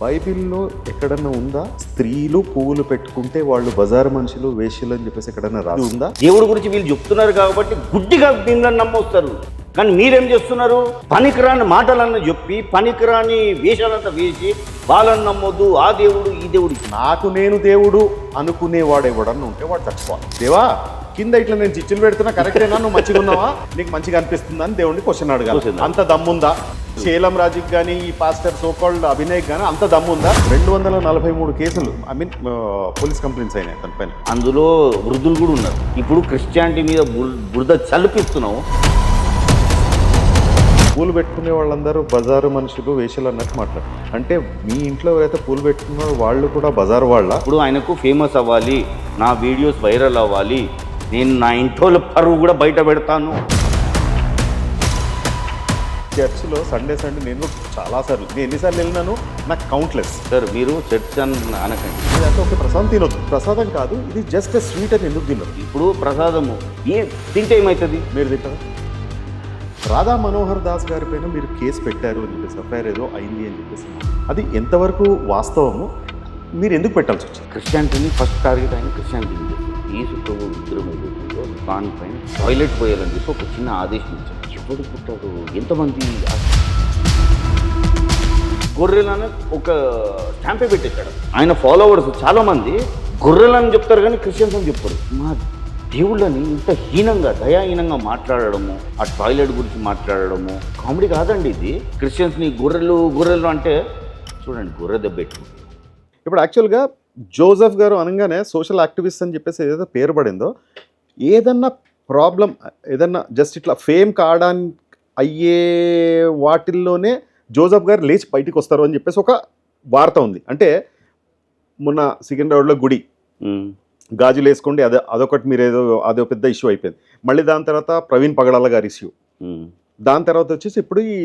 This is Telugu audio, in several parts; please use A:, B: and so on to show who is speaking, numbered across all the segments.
A: బైబిల్లో ఎక్కడన్నా ఉందా? స్త్రీలు పువ్వులు పెట్టుకుంటే వాళ్ళు బజారు మనుషులు వేష్యులు అని చెప్పేసి ఎక్కడన్నా రాసి ఉందా?
B: దేవుడి గురించి వీళ్ళు చెప్తున్నారు కాబట్టి గుడ్డిగా దీనిని నమ్మొస్తారు. కానీ మీరేం చేస్తున్నారు? పనికిరాని మాటలన్నీ చెప్పి పనికిరాని వేషాలంతా వేసి వాళ్ళని నమ్మొద్దు. ఆ దేవుడు ఈ దేవుడు
A: నాకు నేను దేవుడు అనుకునేవాడు ఎవడన్నా ఉంటే వాడు చచ్చిపోవాలి. దేవా కింద ఇట్లా నేను చిచ్చులు పెడుతున్నా కరెక్టేనా నువ్వు మంచిగా ఉన్నావా? నీకు మంచిగా అనిపిస్తుందా అని దేవుడిని క్వశ్చన్ అడగాలి. అంత దమ్ముందా? శీలం రాజుకి కానీ ఈ పాస్టర్ సోకాల్డ్ అభినయ్ కానీ అంత దమ్ముందా? రెండు వందల నలభై మూడు కేసులు ఐ మీన్ పోలీస్ కంప్లైంట్స్ అయినాయి తన పైన.
B: అందులో వృద్ధులు కూడా ఉన్నారు. ఇప్పుడు క్రిస్టియానిటీ మీద బుర్- బురద చల్లిపిస్తున్నావు
A: పూలు పెట్టుకునే వాళ్ళందరూ బజారు మనుషులు వేషలు అన్నట్టు మాట్లాడు అంటే మీ ఇంట్లో ఎవరైతే పూలు పెట్టుకున్నారో వాళ్ళు కూడా బజారు వాళ్ళ?
B: ఇప్పుడు ఆయనకు ఫేమస్ అవ్వాలి నా వీడియోస్ వైరల్ అవ్వాలి నేను నా ఇంట్లో పరువు కూడా బయట పెడతాను.
A: చర్చ్లో సండే సండే నేను చాలాసార్లు నేను ఎన్నిసార్లు వెళ్ళినాను? నాకు కౌంట్లెస్
B: సార్ మీరు చర్చ్ అని అనకండి.
A: ఇదంతా ఒక ప్రసాదం తినొద్దు. ప్రసాదం కాదు ఇది జస్ట్ స్వీట్ అని ఎందుకు తినదు
B: ఇప్పుడు ప్రసాదము ఏ తింటే ఏమవుతుంది
A: మీరు తింటారా? రాధా మనోహర్ దాస్ గారి పైన మీరు కేసు పెట్టారు అని చెప్పేసి ఎఫ్ఐఆర్ ఏదో అయింది అని చెప్పేసి. అది ఎంతవరకు వాస్తవము? మీరు ఎందుకు పెట్టాల్సి వచ్చింది?
B: క్రిస్టియానిటీని ఫస్ట్ టార్గెట్ ఆయన క్రిస్టియానిటీ. యేసు ప్రభు విగ్రహం ఏదైతుందో దాని పైన టాయిలెట్ పోయాలని చెప్పి ఒక చిన్న ఆదేశం ఇచ్చాడు ఎవడు పుట్టాడు ఎంతమంది? గొర్రెలను ఒక స్టాంపే పెట్టేశాడు. ఆయన ఫాలోవర్స్ చాలామంది గొర్రెలని చెప్తారు కానీ క్రిస్టియన్స్ అని చెప్పారు. మా దేవుళ్ళని ఇంత హీనంగా దయాహీనంగా మాట్లాడడము ఆ టాయిలెట్ గురించి మాట్లాడడము కామెడీ కాదండి ఇది. క్రిస్టియన్స్ని గొర్రెలు గొర్రెలు అంటే చూడండి గొర్రె దెబ్బెట్టు
A: ఇప్పుడు యాక్చువల్గా జోసెఫ్ గారు అనగానే సోషల్ యాక్టివిస్ట్ అని చెప్పేసి ఏదైతే పేరు పడిందో ఏదన్నా ప్రాబ్లం ఏదన్నా జస్ట్ ఇట్లా ఫేమ్ కావడానికి అయ్యే వాటిల్లోనే జోసెఫ్ గారు లేచి బయటికి వస్తారు అని చెప్పేసి ఒక వార్త ఉంది అంటే మొన్న సికింద్రాబాద్లో గుడి. గాజులు వేసుకోండి అదే అదొకటి మీరు ఏదో అదో పెద్ద ఇష్యూ అయిపోయింది మళ్ళీ దాని తర్వాత ప్రవీణ్ పగడాల గారి ఇష్యూ. దాని తర్వాత వచ్చేసి ఇప్పుడు ఈ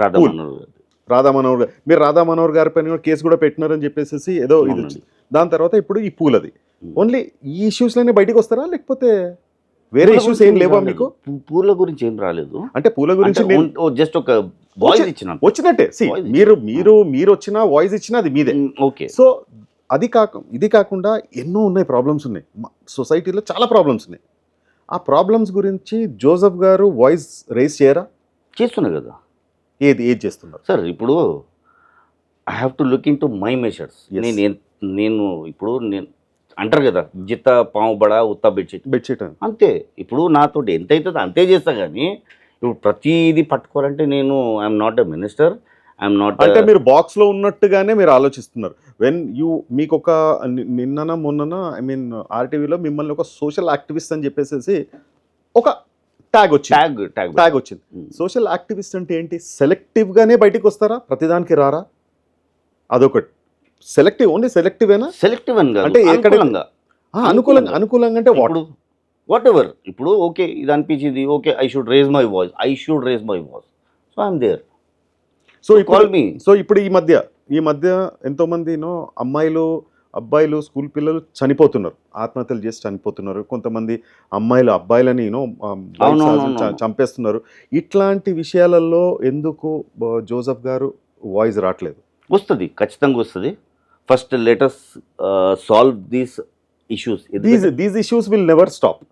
B: రాధా
A: పూల్.
B: మనోహర్ గారు.
A: రాధా మనోహర్ గారు మీరు రాధా మనోహర్ గారి పైన కేసు కూడా పెట్టినారని చెప్పేసి ఏదో ఇది. వచ్చింది దాని తర్వాత ఇప్పుడు ఈ పూల్ అది
B: Hmm.
A: ఓన్లీ ఈ ఇష్యూస్లోనే బయటికి వస్తారా? లేకపోతే వేరే ఇష్యూస్ ఏం లేవా. మీకు?
B: పూల గురించి ఏం రాలేదు.
A: అంటే పూల గురించి
B: జస్ట్ ఒక వాయిస్ ఇచ్చిన
A: వచ్చినట్టే. సి మీరు మీరు మీరు వచ్చిన వాయిస్ ఇచ్చినా అది మీదే.
B: ఓకే.
A: సో అది కాక ఇది కాకుండా ఎన్నో ఉన్నాయి ప్రాబ్లమ్స్ ఉన్నాయి. సొసైటీలో చాలా ప్రాబ్లమ్స్ ఉన్నాయి. ఆ ప్రాబ్లమ్స్ గురించి జోసెఫ్ గారు వాయిస్ రైజ్ చేయరా?
B: చేస్తున్నా కదా.
A: ఏది ఏది చేస్తున్నారు?
B: సార్ ఇప్పుడు I have to look in to my
A: measures.
B: నేను నేను ఇప్పుడు నేను అంటారు కదా జిత్త పాము బడ ఉత్త బెడ్షీట్.
A: బెడ్షీట్
B: అంతే. ఇప్పుడు నాతో ఎంత అవుతుందో అంతే చేస్తా కానీ ఇప్పుడు ప్రతిదీ పట్టుకోవాలంటే నేను I'm not a minister I'm not
A: అంటే మీరు బాక్స్లో ఉన్నట్టుగానే మీరు ఆలోచిస్తున్నారు. వెన్ యూ మీకు ఒక నిన్నన మొన్నన ఐ మీన్ ఆర్టీవీలో మిమ్మల్ని ఒక సోషల్ యాక్టివిస్ట్ అని చెప్పేసి ఒక ట్యాగ్ వచ్చింది.
B: ట్యాగ్ ట్యాగ్
A: ట్యాగ్ వచ్చింది. సోషల్ యాక్టివిస్ట్ అంటే ఏంటి? సెలెక్టివ్ గానే బయటికి వస్తారా ప్రతిదానికి రారా? అదొకటి. సెలెక్టివ్ ఓన్లీ సెలెక్టివేనా
B: సెలెక్టివ్ అని కాదు
A: అంటే
B: అనుకూలంగా.
A: అనుకూలంగా అనుకూలంగా. అంటే వాట్
B: వాట్ ఎవర్ ఇప్పుడు ఓకే ఇది అనిపించింది okay I should raise my voice I should raise my voice so I'm
A: there so
B: call me
A: so ఇప్పుడు ఈ మధ్య ఈ మధ్య ఎంతో మంది నో అమ్మాయిలు అబ్బాయిలు స్కూల్ పిల్లలు చనిపోతున్నారు. ఆత్మహత్యలు చేసి చనిపోతున్నారు. కొంతమంది అమ్మాయిలు అబ్బాయిలని యూనో. చంపేస్తున్నారు. ఇట్లాంటి విషయాలలో ఎందుకు జోసెఫ్ గారు వాయిస్ రావట్లేదు?
B: వస్తుంది ఖచ్చితంగా వస్తుంది. First let's solve these issues
A: these these issues will never stop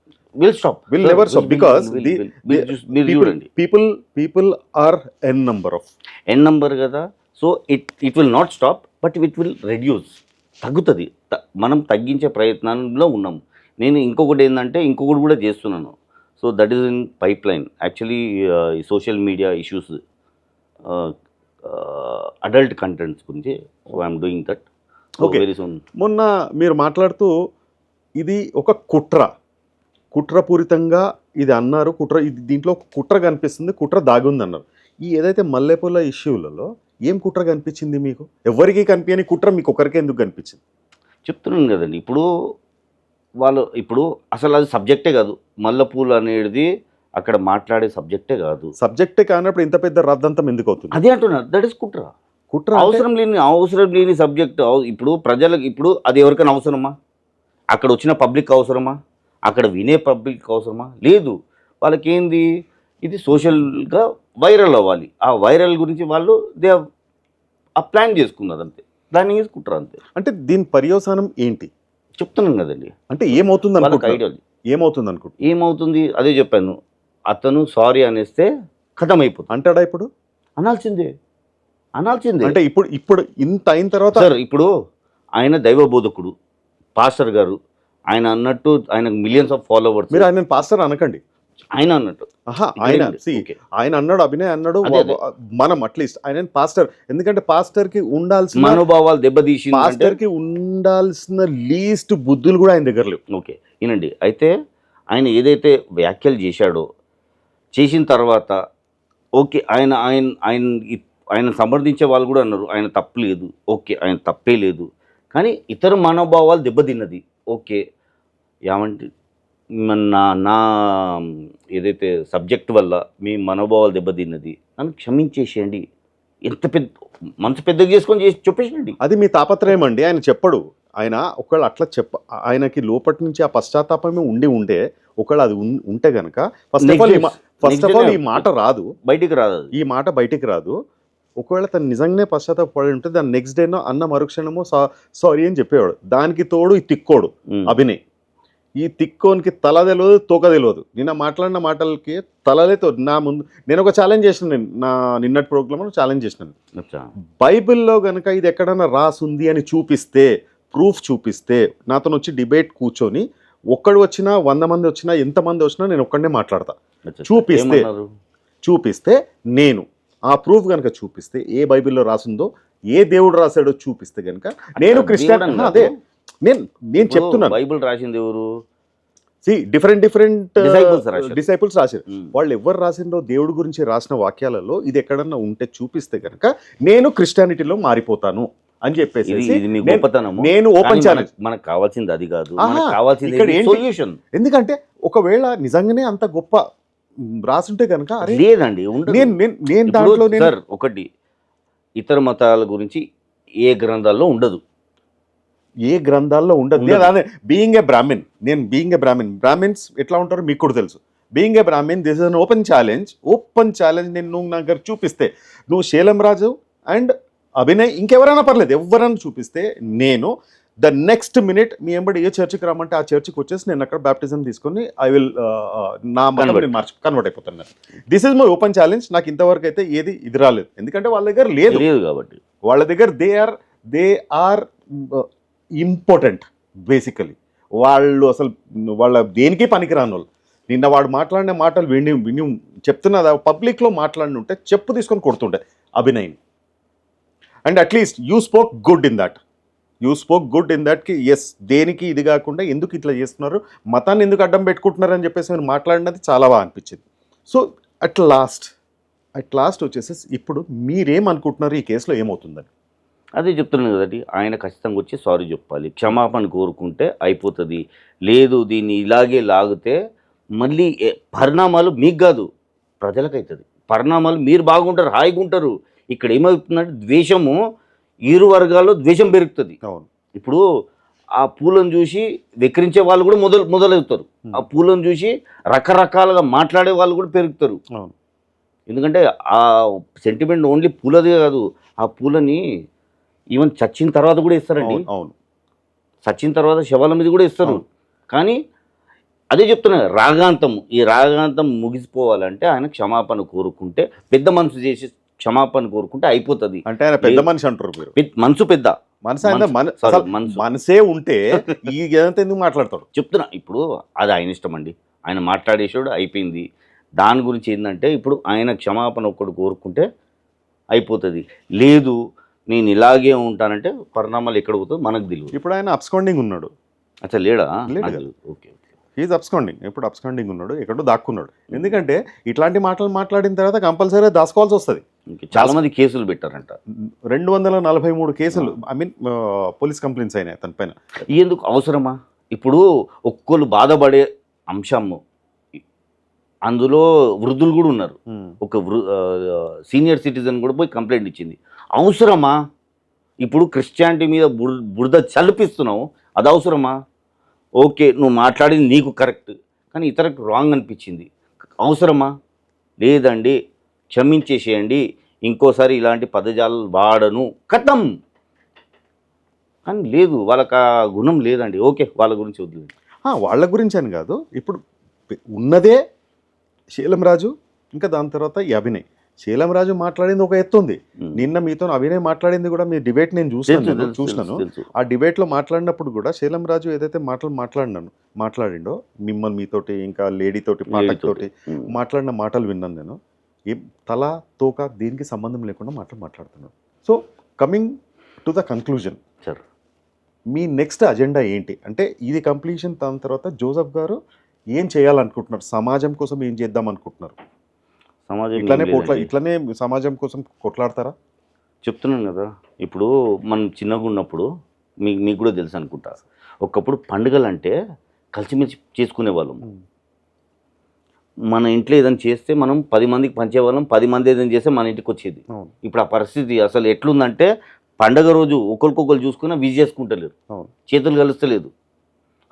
B: will stop
A: Will never stop because the-
B: మీరు చూడండి
A: people people are N number of
B: N number కదా. So it it will not stop but it will reduce తగ్గుతుంది. మనం తగ్గించే ప్రయత్నంలో ఉన్నాం నేను ఇంకొకటి ఏంటంటే ఇంకొకటి కూడా చేస్తున్నాను. So that is in pipeline actually ఈ social media issues adult contents గురించి ఐఎమ్ డూయింగ్ దట్ సూన్
A: మొన్న మీరు మాట్లాడుతూ ఇది ఒక కుట్ర. కుట్రపూరితంగా ఇది అన్నారు కుట్ర ఇది దీంట్లో ఒక కుట్ర కనిపిస్తుంది కుట్ర దాగుంది అన్నారు ఈ ఏదైతే మల్లెపూల ఇష్యూలలో ఏం కుట్ర కనిపించింది మీకు? ఎవరికి కనిపించని కుట్ర మీకు ఒకరికే ఎందుకు కనిపించింది?
B: చెప్తున్నాను కదండి. ఇప్పుడు వాళ్ళు ఇప్పుడు అసలు అది సబ్జెక్టే కాదు. మల్లెపూలు అనేది అక్కడ మాట్లాడే సబ్జెక్టే కాదు.
A: సబ్జెక్టే కానప్పుడు ఇంత పెద్ద రద్దంతం ఎందుకు అవుతుంది?
B: అదే అంటున్నారు. దట్ ఇస్ కుట్ర.
A: కుట్ర
B: అవసరం లేని అవసరం లేని సబ్జెక్ట్. ఇప్పుడు ప్రజలకు ఇప్పుడు అది ఎవరికైనా అవసరమా? అక్కడ వచ్చిన పబ్లిక్ అవసరమా? అక్కడ వినే పబ్లిక్ అవసరమా? లేదు. వాళ్ళకి ఏంది ఇది సోషల్గా వైరల్ అవ్వాలి. ఆ వైరల్ గురించి వాళ్ళు దే ఆ ప్లాన్ చేసుకున్నారు అంతే. దాన్ని తీసుకుంటారు అంతే?
A: అంటే దీని పర్యవసానం ఏంటి?
B: చెప్తున్నాను కదండి.
A: అంటే ఏమవుతుంది
B: ఐడియా
A: ఏమవుతుంది అనుకుంటున్నారు?
B: ఏమవుతుంది? అదే చెప్పాను. అతను సారీ అనేస్తే కథం అయిపోతుంది
A: అంటాడా ఇప్పుడు?
B: అనాల్సిందే. అనాల్సిందే.
A: అంటే ఇప్పుడు ఇప్పుడు ఇంత అయిన తర్వాత
B: సార్ ఇప్పుడు ఆయన దైవ బోధకుడు పాస్టర్ గారు ఆయన అన్నట్టు ఆయన మిలియన్స్ ఆఫ్ ఫాలోవర్స్.
A: మీరు ఆయన పాస్టర్ అనకండి.
B: ఆయన అన్నట్టు.
A: ఆయన. ఆయన అన్నాడు అభినయ్ అన్నాడు. మనం అట్లీస్ట్ ఆయన పాస్టర్. ఎందుకంటే పాస్టర్కి ఉండాల్సిన
B: మనోభావాలు దెబ్బతీసింది అంటే
A: పాస్టర్కి ఉండాల్సిన లీస్ట్ బుద్ధులు కూడా ఆయన దగ్గర లేవు.
B: ఓకే వినండి. అయితే ఆయన ఏదైతే వ్యాఖ్యలు చేశాడో చేసిన తర్వాత ఓకే ఆయన ఆయన ఆయన ఆయన సమర్థించే వాళ్ళు కూడా అన్నారు ఆయన తప్పు లేదు ఓకే ఆయన తప్పే లేదు. కానీ ఇతర మనోభావాలు దెబ్బతిన్నది ఓకే. ఏమంటే నా నా ఏదైతే సబ్జెక్ట్ వల్ల మీ మనోభావాలు దెబ్బతిన్నది నన్ను క్షమించేసేయండి. ఎంత పెద్ద మనసు పెద్దగా చేసుకొని చేసి చెప్పేసేయండి.
A: అది మీ తాపత్రయం అండి. ఆయన చెప్పడు. ఆయన ఒకళ్ళు అట్లా చెప్ప ఆయనకి లోపటి నుంచి ఆ పశ్చాత్తాపమే ఉండి ఉంటే ఒకళ్ళు అది ఉంటే గనక
B: first
A: of all
B: first
A: of
B: all
A: ఈ మాట రాదు.
B: బయటికి రాదు
A: ఈ మాట బయటికి రాదు. ఒకవేళ తను నిజంగానే పశ్చాత్తాపడి ఉంటే దాని నెక్స్ట్ డేనో అన్న మరుక్షణమో సారీ అని చెప్పేవాడు. దానికి తోడు ఈ తిక్కోడు. అభినయ్. ఈ తిక్కోనికి తల తెలియదు తోక తెలియదు. నిన్న మాట్లాడిన మాటలకి తలలే తో నా ముందు నేను ఒక ఛాలెంజ్ చేసిన నేను నా నిన్నటి ప్రోగ్రామ్ ఛాలెంజ్ చేసినాను బైబిల్లో గనక ఇది ఎక్కడన్నా రాసుంది అని చూపిస్తే ప్రూఫ్ చూపిస్తే నాతో వచ్చి డిబేట్ కూర్చొని ఒక్కడు వచ్చినా వంద మంది వచ్చినా ఎంతమంది వచ్చినా నేను ఒక్కడనే మాట్లాడతా. చూపిస్తే-? చూపిస్తే నేను. ఆ ప్రూఫ్ గనక చూపిస్తే ఏ బైబిల్లో రాసిందో ఏ దేవుడు రాశాడో చూపిస్తే గనక నేను క్రిస్టియన్ అదే. నేను నేను చెప్తున్నాను.
B: బైబిల్ రాసింది ఎవరు?
A: C different different. డిసైపుల్స్ రాశారు. వాళ్ళు ఎవరు రాసిందో దేవుడి గురించి రాసిన వాక్యాలలో ఇది ఎక్కడన్నా ఉంటే చూపిస్తే గనక నేను క్రిస్టియానిటీలో మారిపోతాను అని చెప్పేసి నేను- ఓపెన్ ఛాలెంజ్
B: మనకు- కావాల్సింది అది కాదు. కావాల్సింది? సొల్యూషన్
A: ఎందుకంటే ఒకవేళ నిజంగానే అంత గొప్ప రాసుంటే అరే
B: లేదండి.
A: నేను దాంట్లో
B: సార్ ఒకటి ఇతర మతాల గురించి ఏ గ్రంథాల్లో ఉండదు.
A: ఏ గ్రంథాల్లో ఉండదు. నేను అదే బీయింగ్ ఏ బ్రాహ్మిన్ నేను బీయింగ్ ఏ బ్రాహ్మిన్ బ్రాహ్మిన్స్ ఎట్లా ఉంటారో మీకు కూడా తెలుసు. Being a Brahmin this is an open challenge open challenge నేను నువ్వు నా దగ్గర చూపిస్తే నువ్వు శీలం రాజు అండ్ అభినయ్ ఇంకెవరైనా పర్లేదు ఎవరైనా చూపిస్తే నేను ద నెక్స్ట్ మినిట్ మీ ఎంబడి ఏ చర్చికి రమ్మంటే ఆ చర్చికి వచ్చేసి నేను అక్కడ బ్యాప్టిజం తీసుకొని ఐ విల్ నా మతం
B: Convert.
A: నేను మార్చి కన్వర్ట్ అయిపోతాను this is my open challenge నాకు ఇంతవరకు అయితే ఏది ఇది రాలేదు. ఎందుకంటే వాళ్ళ దగ్గర లేదు.
B: లేదు కాబట్టి.
A: వాళ్ళ దగ్గర they are they are important basically వాళ్ళు అసలు వాళ్ళ దేనికి పనికిరాని వాళ్ళు నిన్న వాడు మాట్లాడిన మాటలు విని విని చెప్తున్నదా పబ్లిక్లో మాట్లాడి ఉంటే చెప్పు తీసుకొని కొడుతుండే అభినయ్ని and at least you spoke good in that you spoke good in దట్కి yes దేనికి ఇది కాకుండా ఎందుకు ఇట్లా చేస్తున్నారు? మతాన్ని ఎందుకు అడ్డం పెట్టుకుంటున్నారు అని చెప్పేసి మీరు మాట్లాడినది చాలా బాగా అనిపించింది. So at last at last వచ్చేసి ఇప్పుడు మీరేమనుకుంటున్నారు ఈ కేసులో ఏమవుతుందని?
B: అదే చెప్తున్నాను కదండి ఆయన ఖచ్చితంగా వచ్చి సారీ చెప్పాలి క్షమాపణ కోరుకుంటే అయిపోతుంది. లేదు దీన్ని ఇలాగే లాగితే మళ్ళీ పరిణామాలు మీకు కాదు ప్రజలకు అవుతుంది పరిణామాలు మీరు బాగుంటారు హాయిగా ఉంటారు ఇక్కడ ఏమవుతుందంటే ద్వేషము ఇరు వర్గాల్లో ద్వేషం పెరుగుతుంది.
A: అవును.
B: ఇప్పుడు ఆ పూలను చూసి వెక్రించే వాళ్ళు కూడా మొదలు మొదలవుతారు. ఆ పూలను చూసి రకరకాలుగా మాట్లాడే వాళ్ళు కూడా పెరుగుతారు.
A: అవును.
B: ఎందుకంటే ఆ సెంటిమెంట్ ఓన్లీ పూలదే కాదు. ఆ పూలని ఈవెన్ చచ్చిన తర్వాత కూడా ఇస్తారండి.
A: అవును
B: చచ్చిన తర్వాత శవాల మీద కూడా ఇస్తారు. కానీ అదే చెప్తున్నా రాగాంతం. ఈ రాగాంతం ముగిసిపోవాలంటే ఆయన క్షమాపణ కోరుకుంటే పెద్ద మనసు చేసి క్షమాపణ కోరుకుంటే అయిపోతుంది.
A: అంటే ఆయన పెద్ద. మనిషి అంటారు మీరు.
B: మనసు పెద్ద.
A: మనసు
B: మనసు-
A: ఉంటే ఈ ఏదంతా ఎందుకు మాట్లాడతాడు
B: చెప్తున్నా ఇప్పుడు అది ఆయన ఇష్టం అండి ఆయన మాట్లాడేసాడు అయిపోయింది. దాని గురించి ఏంటంటే ఇప్పుడు ఆయన క్షమాపణ ఒక్కడు కోరుకుంటే అయిపోతుంది. లేదు నేను ఇలాగే ఉంటానంటే పరిణామాలు ఎక్కడ పోతుందో మనకు తెలియదు
A: ఇప్పుడు ఆయన అబ్స్కాండింగ్ ఉన్నాడు.
B: అచ్చా లేడా. Okay okay.
A: హీజ్ అబ్స్కాండింగ్ ఇప్పుడు అబ్స్కాండింగ్ ఉన్నాడు ఎక్కడో దాక్కున్నాడు. ఎందుకంటే ఇట్లాంటి మాటలు మాట్లాడిన తర్వాత కంపల్సరీ దాచుకోవాల్సి వస్తుంది.
B: చాలా మంది కేసులు పెట్టారంట.
A: రెండు వందల నలభై మూడు కేసులు. ఐ మీన్ పోలీస్ కంప్లైంట్స్ అయినాయి తన పైన.
B: ఎందుకు అవసరమా? ఇప్పుడు ఒక్కరు బాధపడే అంశము అందులో వృద్ధులు కూడా ఉన్నారు. ఒక వృ సీనియర్ సిటిజన్ కూడా పోయి కంప్లైంట్ ఇచ్చింది. అవసరమా? ఇప్పుడు క్రిస్టియానిటీ మీద బుర్ బురద చల్లిపిస్తున్నావు. అది అవసరమా? ఓకే నువ్వు మాట్లాడింది నీకు కరెక్ట్. కానీ ఇతరకు రాంగ్ అనిపించింది. అవసరమా? లేదండి. క్షమించేసేయండి. ఇంకోసారి ఇలాంటి పదజాలు వాడను. కథం కానీ లేదు వాళ్ళకి ఆ గుణం లేదండి. ఓకే వాళ్ళ గురించి వదిలేదు
A: ఆ, వాళ్ళ గురించి అని కాదు. ఇప్పుడు ఉన్నదే శీలం రాజు ఇంకా దాని తర్వాత ఈ అభినయ్. శీలం రాజు మాట్లాడింది ఒక ఎత్తు ఉంది. నిన్న మీతో అభినయ్ మాట్లాడింది కూడా మీ డిబేట్ నేను చూసాను చూసినాను. ఆ డిబేట్లో మాట్లాడినప్పుడు కూడా శీలం రాజు ఏదైతే మాటలు మాట్లాడినాను మాట్లాడిండో మిమ్మల్ని మీతోటి ఇంకా లేడీ తోటి పాఠక్ తోటి.
B: ఉమ్.
A: మాట్లాడిన మాటలు విన్నాను నేను. ఏం తల తోక దీనికి సంబంధం లేకుండా మాటలు మాట్లాడుతున్నాను so coming to the conclusion
B: సరే
A: మీ నెక్స్ట్ అజెండా ఏంటి? అంటే ఇది కంప్లీషన్ దాని తర్వాత జోసఫ్ గారు ఏం చేయాలనుకుంటున్నారు? సమాజం కోసం ఏం చేద్దాం అనుకుంటున్నారు
B: సమాజం
A: ఇట్లానే పోట్ల. ఇట్లానే సమాజం కోసం కొట్లాడతారా?
B: చెప్తున్నాను కదా. ఇప్పుడు మనం చిన్నగా ఉన్నప్పుడు మీకు మీకు కూడా తెలుసు అనుకుంటా. ఒకప్పుడు పండుగలు అంటే కలిసిమెలిసి చేసుకునే వాళ్ళం మన ఇంట్లో ఏదైనా చేస్తే మనం పది మందికి పంచేవాళ్ళం పది మంది ఏదైనా చేస్తే మన ఇంటికి వచ్చేది. ఇప్పుడు ఆ పరిస్థితి అసలు ఎట్లుందంటే పండగ రోజు ఒకరికొకరు చూసుకున్నా విజ్ చేసుకుంటలేరు. చేతులు కలుస్తలేదు.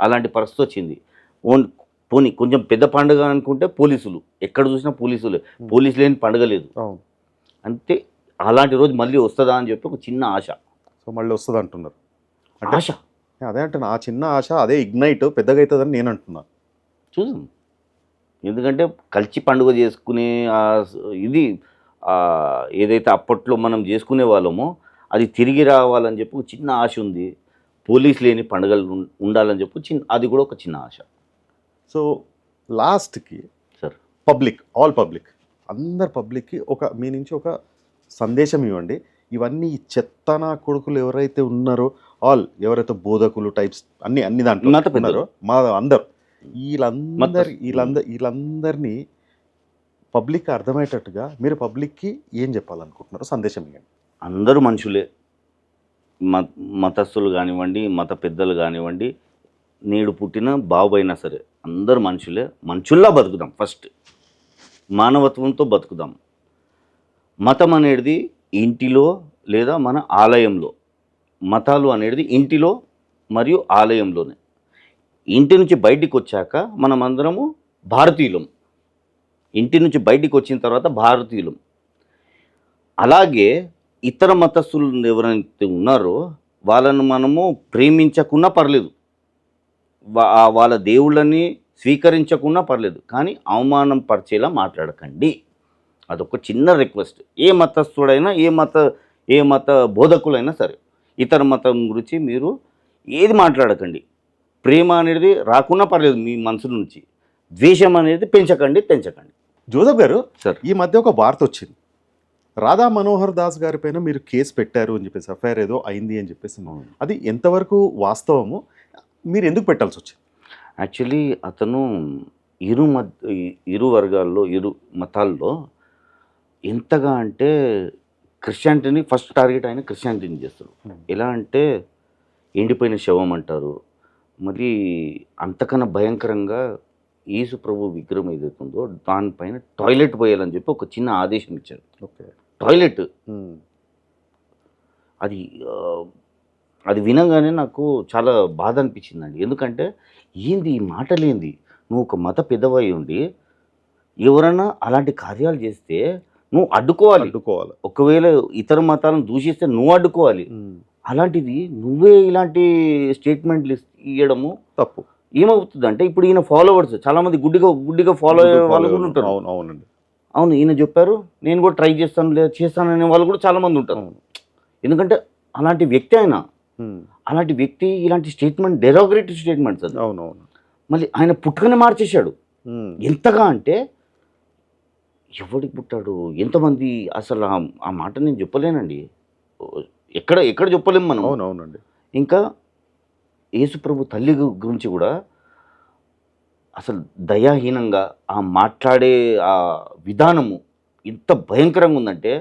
B: అలాంటి పరిస్థితి వచ్చింది. ఓన్ పోనీ కొంచెం పెద్ద పండుగ అనుకుంటే పోలీసులు. ఎక్కడ చూసినా పోలీసులే. పోలీసు లేని పండుగ లేదు. అంతే అలాంటి రోజు మళ్ళీ వస్తుందా అని చెప్పి ఒక చిన్న ఆశ.
A: సో మళ్ళీ వస్తుంది అంటున్నారు. అంటే
B: ఆశ.
A: అదే అంటున్నా. ఆ చిన్న ఆశ అదే ఇగ్నైట్ పెద్దగా అవుతుందని నేను అంటున్నా.
B: చూద్దాం. ఎందుకంటే కలిసి పండుగ చేసుకునే ఇది ఏదైతే అప్పట్లో మనం చేసుకునే వాళ్ళమో అది తిరిగి రావాలని చెప్పి చిన్న ఆశ ఉంది. పోలీస్ లేని పండుగలు ఉండాలని చెప్పి చిన్న అది కూడా ఒక చిన్న ఆశ.
A: సో లాస్ట్కి
B: సార్.
A: పబ్లిక్ ఆల్ పబ్లిక్ అందరు పబ్లిక్కి ఒక మీ నుంచి ఒక సందేశం ఇవ్వండి. ఇవన్నీ ఈ చెత్తనా కొడుకులు ఎవరైతే ఉన్నారో ఆల్ ఎవరైతే బోధకులు టైప్స్ అన్ని అన్ని దాంట్లో. ఉన్నారో మా అందరు వీళ్ళందరి వీళ్ళందరి వీళ్ళందరినీ పబ్లిక్ అర్థమయ్యేటట్టుగా మీరు పబ్లిక్కి ఏం చెప్పాలనుకుంటున్నారో సందేశం ఇవ్వండి.
B: అందరూ మనుషులే. మ మతస్థులు కానివ్వండి మత పెద్దలు కానివ్వండి నేడు పుట్టిన బాబు అయినా సరే అందరు మనుషులే. మనుషుల్లా బతుకుదాం ఫస్ట్. మానవత్వంతో బతుకుదాం. మతం అనేది ఇంటిలో లేదా మన ఆలయంలో. మతాలు అనేది ఇంటిలో మరియు ఆలయంలోనే. ఇంటి నుంచి బయటికి వచ్చాక మనమందరము భారతీయులం. ఇంటి నుంచి బయటికి వచ్చిన తర్వాత భారతీయులం. అలాగే ఇతర మతస్థులు ఎవరైతే ఉన్నారో వాళ్ళను మనము ప్రేమించకున్నా పర్లేదు. వా- వాళ్ళ దేవుళ్ళని స్వీకరించకున్నా పర్లేదు. కానీ అవమానం పరిచేలా మాట్లాడకండి. అదొక చిన్న రిక్వెస్ట్. ఏ మతస్థుడైనా ఏ మత ఏ మత బోధకులైనా సరే ఇతర మతం గురించి మీరు ఏది మాట్లాడకండి. ప్రేమ అనేది రాకున్నా పర్లేదు మీ మనసు నుంచి. ద్వేషం అనేది పెంచకండి తెంచకండి
A: జోసఫ్ గారు
B: సార్.
A: ఈ మధ్య ఒక వార్త వచ్చింది. రాధా మనోహర్ దాస్ గారి పైన మీరు కేసు పెట్టారు అని చెప్పేసి ఎఫ్ఐఆర్ ఏదో అయింది అని చెప్పేసి అది ఎంతవరకు వాస్తవము? మీరు ఎందుకు పెట్టాల్సి వచ్చింది?
B: యాక్చువల్లీ అతను ఇరు మత్ ఇరు వర్గాల్లో ఇరు మతాల్లో ఎంతగా అంటే క్రిస్టియానిటీని ఫస్ట్ టార్గెట్ ఆయన క్రిస్టియానిటీని చేస్తారు ఎలా అంటే ఎండిపోయిన శవం అంటారు మరి అంతకన్నా భయంకరంగా యేసు ప్రభు విగ్రహం ఏదైతే ఉందో దానిపైన టాయిలెట్ పోయాలని చెప్పి ఒక చిన్న ఆదేశం ఇచ్చారు.
A: ఓకే.
B: టాయిలెట్. అది అది వినగానే నాకు చాలా బాధ అనిపించిందండి. ఎందుకంటే ఏంది ఈ మాటలేంది? నువ్వు ఒక మత పెద్దవై ఉండి ఎవరైనా అలాంటి కార్యాలు చేస్తే నువ్వు అడ్డుకోవాలి.
A: అడ్డుకోవాలి.
B: ఒకవేళ ఇతర మతాలను దూషిస్తే నువ్వు అడ్డుకోవాలి. అలాంటిది నువ్వే ఇలాంటి స్టేట్మెంట్లు ఇవ్వడము
A: తప్పు.
B: ఏమవుతుంది అంటే ఇప్పుడు ఈయన ఫాలోవర్స్ చాలా మంది గుడ్డిగా గుడ్డిగా ఫాలో అయ్యే వాళ్ళు కూడా ఉంటారు.
A: అవును అవునండి.
B: అవును ఈయన చెప్పారు నేను కూడా ట్రై చేస్తాను లేదా చేస్తాను అనే వాళ్ళు కూడా చాలా మంది ఉంటారు.
A: అవును.
B: ఎందుకంటే అలాంటి వ్యక్తి ఆయన. అలాంటి వ్యక్తి ఇలాంటి స్టేట్మెంట్ డెరోగ్రేటివ్ స్టేట్మెంట్స్ అది.
A: అవును అవును.
B: మళ్ళీ ఆయన పుట్టుకనే మార్చేశాడు. ఎంతగా అంటే ఎవడికి పుట్టాడు? ఎంతమంది అసలు ఆ మాట నేను చెప్పలేనండి. ఎక్కడ ఎక్కడ చెప్పలేము మనం.
A: అవును అవునండి
B: ఇంకా యేసుప్రభు తల్లి గురించి కూడా అసలు దయాహీనంగా ఆ మాట్లాడే ఆ విధానము ఎంత భయంకరంగా ఉందంటే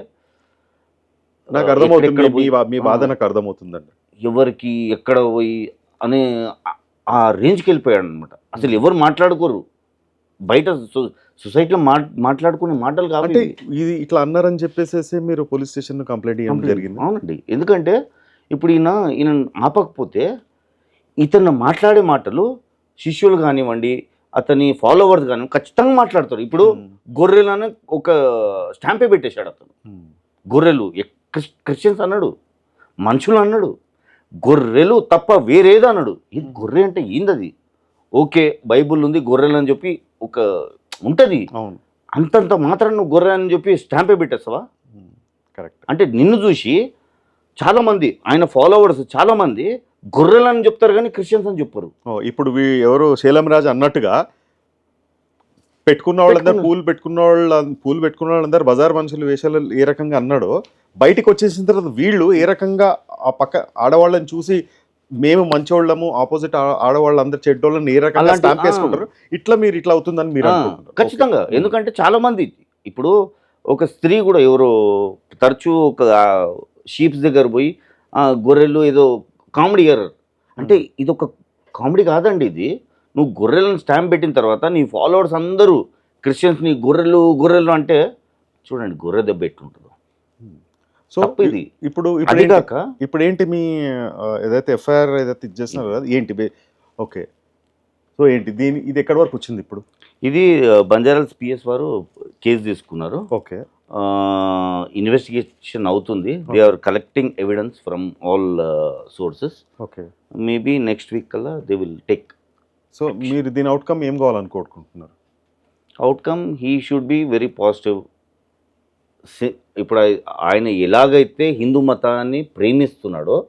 A: నాకు అర్థమవుతుంది. మీ బాధ నాకు అర్థమవుతుందండి.
B: ఎవరికి ఎక్కడ పోయి అనే ఆ- రేంజ్కి వెళ్ళిపోయాడు అనమాట అసలు ఎవరు మాట్లాడుకోరు. బయట సొసైటీలో మాట్లాడుకునే మాటలు కాబట్టి
A: ఇది ఇట్లా అన్నారని చెప్పేసి మీరు పోలీస్ స్టేషన్ కంప్లైంట్ ఇవ్వడం జరిగింది.
B: అవునండి. ఎందుకంటే ఇప్పుడు ఈయన ఈయన ఆపకపోతే ఇతను మాట్లాడే మాటలు శిష్యులు కానివ్వండి అతని ఫాలోవర్స్ కానివ్వండి ఖచ్చితంగా మాట్లాడతారు. ఇప్పుడు. గొర్రెలను ఒక స్టాంపే పెట్టేశాడు అతను. గొర్రెలు క్రిస్టియన్స్ అన్నాడు మనుషులు అన్నాడు గొర్రెలు తప్ప వేరేది అన్నాడు. ఇది గొర్రె అంటే ఏందది? ఓకే బైబుల్ ఉంది గొర్రెలు అని చెప్పి ఒక ఉంటుంది.
A: అవును.
B: అంతంత మాత్రం నువ్వు గొర్రె అని చెప్పి స్టాంపే పెట్టేస్తావా?
A: కరెక్ట్.
B: అంటే నిన్ను చూసి చాలామంది ఆయన ఫాలోవర్స్ చాలామంది గొర్రెలు అని చెప్తారు కానీ క్రిస్టియన్స్ అని చెప్పరు.
A: ఇప్పుడు ఎవరు శీలం రాజు అన్నట్టుగా పెట్టుకున్న వాళ్ళందరూ పూలు పెట్టుకున్న వాళ్ళ పూలు పెట్టుకున్న వాళ్ళందరూ బజార్ మనుషులు వేషాలు ఏ రకంగా అన్నాడో బయటికి వచ్చేసిన తర్వాత వీళ్ళు ఏ రకంగా ఆ పక్క ఆడవాళ్ళని చూసి మేము మంచోళ్ళము ఆపోజిట్ ఆడవాళ్ళు అందరు చెడ్డోళ్ళని ఏ రకంగా స్టాంప్
B: ఆ.
A: వేసుకుంటారు ఇట్లా మీరు ఇట్లా అవుతుందని మీరు.
B: ఖచ్చితంగా. ఎందుకంటే చాలా మంది ఇప్పుడు ఒక స్త్రీ కూడా ఎవరో తరచూ ఒక షీప్స్ దగ్గర పోయి గొర్రెలు ఏదో కామెడీ ఎర్రర్ అంటే ఇది ఒక కామెడీ కాదండి ఇది నువ్వు గొర్రెలను స్టాంప్ పెట్టిన తర్వాత నీ ఫాలోవర్స్ అందరూ క్రిస్టియన్స్ నీ గొర్రెలు గొర్రెలు అంటే చూడండి గొర్రె దెబ్బ ఎట్లుంటుందో
A: సో
B: ఇది.
A: ఇప్పుడు ఇప్పుడు ఇప్పుడు ఏంటి మీ ఏదైతే ఎఫ్ఐఆర్ ఏదైతే ఇది చేస్తున్నారు కదా ఏంటి ఓకే. సో ఏంటి దీని ఇది ఎక్కడి వరకు వచ్చింది ఇప్పుడు?
B: ఇది బంజారాల్స్ పిఎస్ వారు కేసు తీసుకున్నారు.
A: ఓకే.
B: ఇన్వెస్టిగేషన్ అవుతుంది. They are collecting evidence from all sources
A: okay.
B: Maybe next week కల్లా దే విల్ టేక్
A: సో మీరు దీని అవుట్కమ్ ఏం కావాలనుకోనుకుంటున్నారు?
B: Outcome he should be very positive ఇప్పుడు ఆయ- ఆయన ఎలాగైతే హిందూ మతాన్ని ప్రేమిస్తున్నాడో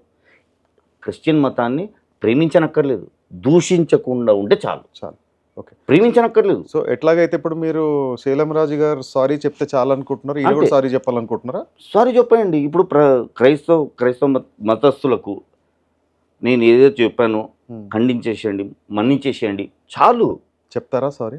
B: క్రిస్టియన్ మతాన్ని ప్రేమించనక్కర్లేదు. దూషించకుండా ఉంటే చాలు.
A: చాలు. ఓకే.
B: ప్రేమించనక్కర్లేదు.
A: సో ఎట్లాగైతే ఇప్పుడు మీరు శీలం రాజు గారు సారీ చెప్తే చాలు అనుకుంటున్నారు ఈయన కూడా. సారీ చెప్పాలనుకుంటున్నారా?
B: సారీ చెప్పండి ఇప్పుడు ప్ర క్రైస్తవ క్రైస్తవ మత మతస్థులకు నేను ఏదైతే చెప్పానో ఖండించేసేయండి మన్నించేసేయండి చాలు.
A: చెప్తారా సారీ?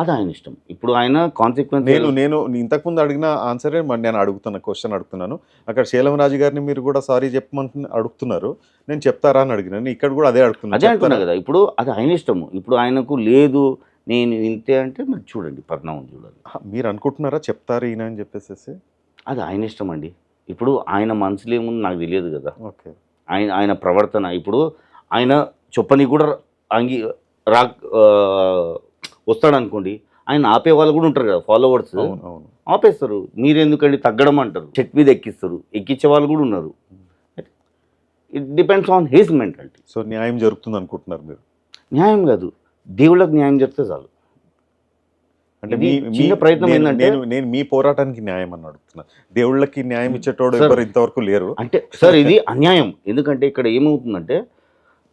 B: అది ఆయన ఇష్టం. ఇప్పుడు ఆయన కాన్సిక్వెన్స్
A: నేను నేను ఇంతకుముందు అడిగిన ఆన్సరే మరి నేను అడుగుతున్నా క్వశ్చన్ అడుగుతున్నాను. అక్కడ శీలం రాజు గారిని మీరు కూడా సారీ చెప్పమంటు అడుగుతున్నారు. నేను చెప్తారా అని అడిగినాను ఇక్కడ కూడా అదే అడుగుతున్నాను
B: అదే అంటున్నా? కదా ఇప్పుడు అది ఆయన ఇష్టము ఇప్పుడు ఆయనకు లేదు నేను ఇంతే అంటే మరి చూడండి పరిణామం చూడాలి.
A: మీరు అనుకుంటున్నారా చెప్తారు ఈయన అని చెప్పేసి
B: అది ఆయన ఇష్టం అండి. ఇప్పుడు ఆయన మనసులో ఏముంది నాకు తెలియదు కదా.
A: ఓకే.
B: ఆయన ఆయన ప్రవర్తన. ఇప్పుడు ఆయన చొప్పని కూడా అంగి రా వస్తాడు అనుకోండి ఆయన ఆపే వాళ్ళు కూడా ఉంటారు కదా ఫాలోవర్స్ ఆపేస్తారు. మీరు ఎందుకండి తగ్గడం అంటారు. చెట్ మీద ఎక్కిస్తారు. ఎక్కించే వాళ్ళు కూడా ఉన్నారు. It depends on his mentality
A: so న్యాయం జరుగుతుంది అనుకుంటున్నారు మీరు?
B: న్యాయం కాదు. దేవుళ్ళకి న్యాయం జరిగితే చాలు.
A: అంటే మీ
B: చిన్న
A: మీ-
B: ప్రయత్నం ఏంటంటే-
A: నేను నేను మీ పోరాటానికి న్యాయం అని అడుగుతున్నా. దేవుళ్ళకి న్యాయం ఇచ్చేటోడు
B: సార్.
A: ఎవరు ఇంతవరకు లేరు.
B: అంటే సార్ ఇది అన్యాయం. ఎందుకంటే ఇక్కడ ఏమవుతుందంటే